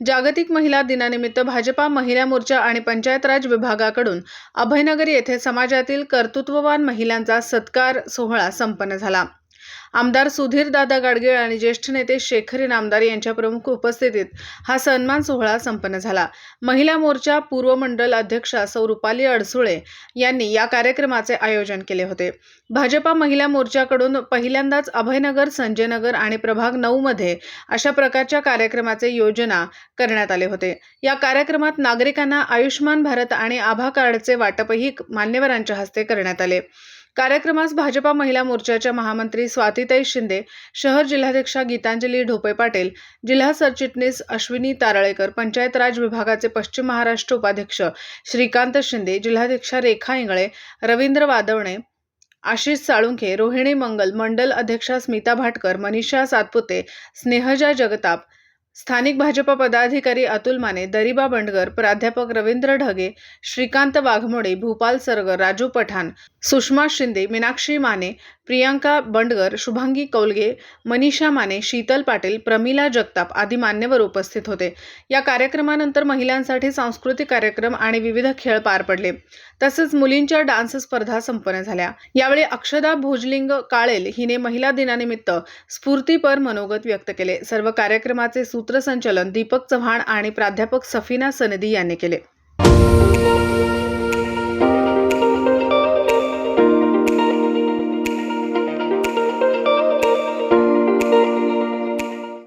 जागतिक महिला दिनानिमित्त भाजपा महिला मोर्चा आणि पंचायत राज विभागाकडून अभयनगर येथे समाजातील कर्तृत्ववान महिलांचा सत्कार सोहळा संपन्न झाला. आमदार सुधीर दादा गाडगीळ आणि ज्येष्ठ नेते शेखरी नामदार यांच्या प्रमुख उपस्थितीत हा सन्मान सोहळा संपन्न झाला. महिला मोर्चा पूर्व मंडल अध्यक्षा सौ रुपाली अडसुळे यांनी या कार्यक्रमाचे आयोजन केले होते. भाजपा महिला मोर्चाकडून पहिल्यांदाच अभयनगर संजयनगर आणि प्रभाग नऊ मध्ये अशा प्रकारच्या कार्यक्रमाचे योजना करण्यात आले होते. या कार्यक्रमात नागरिकांना आयुष्यमान भारत आणि आभा कार्डचे वाटपही मान्यवरांच्या हस्ते करण्यात आले. कार्यक्रमास भाजपा महिला मोर्चाच्या महामंत्री स्वातीताई शिंदे शहर जिल्हाध्यक्षा गीतांजली ढोपे पाटील जिल्हा सरचिटणीस अश्विनी तारळेकर पंचायत राज विभागाचे पश्चिम महाराष्ट्र उपाध्यक्ष श्रीकांत शिंदे जिल्हाध्यक्षा रेखा इंगळे रवींद्र वादवणे आशिष साळुंखे रोहिणी मंगल मंडल अध्यक्षा स्मिता भाटकर मनीषा सातपुते स्नेहजा जगताप स्थानिक भाजपा पदाधिकारी अतुल माने दरिबा बंडगर प्राध्यापक रवींद्र ढगे श्रीकांत वाघमोडे भूपाल सरगर राजू पठाण सुषमा शिंदे मीनाक्षी माने प्रियांका बंडगर शुभांगी कौलगे मनीषा माने शीतल पाटील प्रमिला जगताप आदी मान्यवर उपस्थित होते. या कार्यक्रमानंतर महिलांसाठी सांस्कृतिक कार्यक्रम आणि विविध खेळ पार पडले. तसेच मुलींच्या डान्स स्पर्धा संपन्न झाल्या. यावेळी अक्षदा भोजलिंग काळेल हिने महिला दिनानिमित्त स्फूर्तीपर मनोगत व्यक्त केले. सर्व कार्यक्रमाचे सूत्रसंचलन दीपक चव्हाण आणि प्राध्यापक सफिना सनदी यांनी केले.